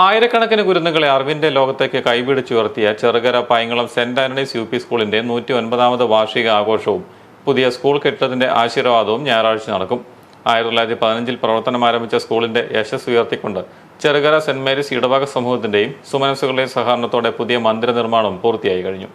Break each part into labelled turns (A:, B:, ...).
A: ആയിരക്കണക്കിന് കുരുന്നുകളെ അറിവിന്റെ ലോകത്തേക്ക് കൈപിടിച്ചുയർത്തിയ Cherukara Paingalam Saint Anthony's U P സ്കൂളിന്റെ നൂറ്റി ഒൻപതാമത് വാർഷിക ആഘോഷവും പുതിയ സ്കൂൾ കെട്ടിടത്തിന്റെ ആശീർവാദവും ഞായറാഴ്ച നടക്കും. ആയിരത്തി തൊള്ളായിരത്തി പതിനഞ്ചിൽ പ്രവർത്തനം ആരംഭിച്ച സ്കൂളിന്റെ യശസ് ഉയർത്തിക്കൊണ്ട് ചെറുകര സെന്റ് മേരീസ് ഇടവക സമൂഹത്തിന്റെയും സുമനസുകളുടെയും സഹകരണത്തോടെ പുതിയ മന്ദിര നിർമ്മാണം പൂർത്തിയായി കഴിഞ്ഞു.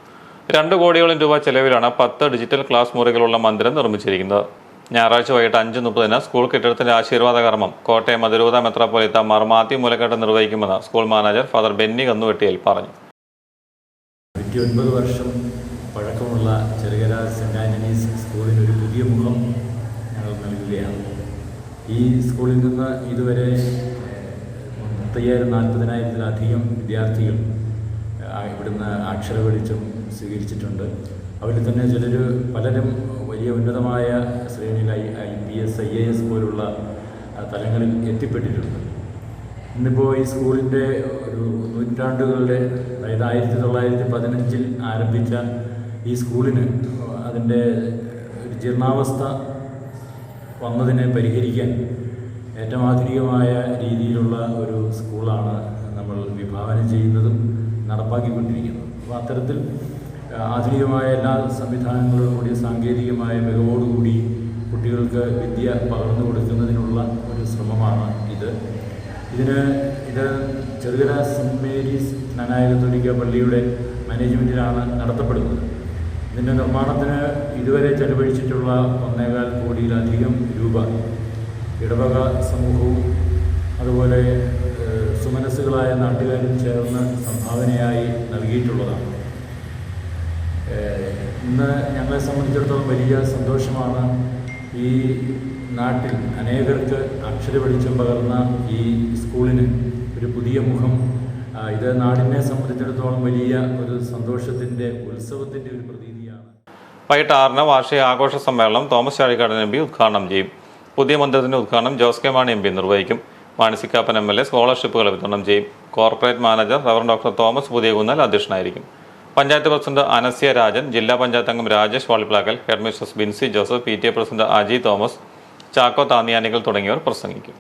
A: രണ്ട് കോടിയോളം രൂപ ചെലവിലാണ് പത്ത് ഡിജിറ്റൽ ക്ലാസ് മുറികളുള്ള മന്ദിരം നിർമ്മിച്ചിരിക്കുന്നത്. ഞായറാഴ്ച വൈകിട്ട് അഞ്ച് മുപ്പതിന് സ്കൂൾ കെട്ടിടത്തിന്റെ ആശീർവാദ കർമ്മം കോട്ടയം അതിരൂത മെത്രാപ്പൊലിത്ത Mar Mathew മുലക്കെട്ട് നിർവഹിക്കുമെന്ന് school manager father Benny Kannuvettiyil പറഞ്ഞു.
B: ഒൻപത് വർഷം പഴക്കമുള്ള ചെറുകര സെന്റ് ആന്റണീസ് സ്കൂളിന് ഒരു പുതിയ മുഖം ഞങ്ങൾ നൽകുകയാണ്. ഈ സ്കൂളിൽ നിന്ന് ഇതുവരെ മുപ്പത്തയ്യായിരം നാൽപ്പതിനായിരത്തിലധികം വിദ്യാർത്ഥികൾ ഇവിടുന്ന് അക്ഷരപഠിച്ചും സ്വീകരിച്ചിട്ടുണ്ട്. അവരിൽ തന്നെ ചിലർ പലരും വലിയ ഉന്നതമായ ശ്രേണിയിൽ I I P S I A S പോലുള്ള തലങ്ങളിൽ എത്തിപ്പെട്ടിട്ടുണ്ട്. ഇന്നിപ്പോൾ ഈ സ്കൂളിന്റെ ഒരു നൂറ്റാണ്ടുകളുടെ അതായത് ആയിരത്തി തൊള്ളായിരത്തി പതിനഞ്ചിൽ ആരംഭിച്ച ഈ സ്കൂളിന് അതിന്റെ ഒരു ജീർണാവസ്ഥ വന്നതിനെ പരിഹരിക്കാൻ ഏറ്റവും ആധുനികമായ രീതിയിലുള്ള ഒരു സ്കൂളാണ് നമ്മൾ വിഭാവനം ചെയ്യുന്നതും നടപ്പാക്കിക്കൊണ്ടിരിക്കുന്നതും. അപ്പോൾ അത്തരത്തിൽ ആധുനികമായ എല്ലാ സംവിധാനങ്ങളോടും കൂടി സാങ്കേതികമായ മികവോടുകൂടി കുട്ടികൾക്ക് വിദ്യ പകർന്നു കൊടുക്കുന്നതിനുള്ള ഒരു ശ്രമമാണ് ഇത്. ഇതിന് ഇത് ചെറുകിട സെന്റ് മേരീസ് ജ്ഞാനായ കത്തോലിക്ക പള്ളിയുടെ മാനേജ്മെന്റിലാണ് നടത്തപ്പെടുന്നത്. ഇതിന്റെ നിർമ്മാണത്തിന് ഇതുവരെ ചെലവഴിച്ചിട്ടുള്ള ഒന്നേകാൽ കോടിയിലധികം രൂപ. ഇടവക സമൂഹവും അതുപോലെ സുമനസ്സുകളായ നാട്ടുകാരും ചേർന്ന് സംഭാവനയായി നൽകിയിട്ടുള്ളതാണ്. ഇന്ന് ഞങ്ങളെ സംബന്ധിച്ചിടത്തോളം വലിയ സന്തോഷമാണ് ഈ നാട്ടിൽ അനേകർക്ക് അക്ഷര വെളിച്ചം പകർന്ന ഈ സ്കൂളിന് ഒരു പുതിയ മുഖം. ഇത് നാടിനെ സംബന്ധിച്ചിടത്തോളം വലിയ ഒരു സന്തോഷത്തിന്റെ ഉത്സവത്തിന്റെ ഒരു പ്രതീതിയാണ്.
A: വൈകിട്ട് ആറിന് വാർഷിക ആഘോഷ സമ്മേളനം തോമസ് ചാഴിക്കാടൻ എം പി ഉദ്ഘാടനം ചെയ്യും. പുതിയ മന്ദിരത്തിന്റെ ഉദ്ഘാടനം Jose K Mani M P നിർവഹിക്കും. മാനസികാപ്പൻ എം എൽ എ സ്കോളർഷിപ്പുകൾ വിതരണം ചെയ്യും. കോർപ്പറേറ്റ് മാനേജർ റവർ ഡോക്ടർ തോമസ് പുതിയകുന്നൽ അധ്യക്ഷനായിരിക്കും. പഞ്ചായത്ത് പ്രസിഡന്റ് അനസ്യ രാജൻ ജില്ലാ പഞ്ചായത്ത് അംഗം Rajesh Valiplackal headmistress Binsy Joseph P T A president Aji Thomas Chacko താന്നിയാനികൾ തുടങ്ങിയവർ പ്രസംഗിക്കും.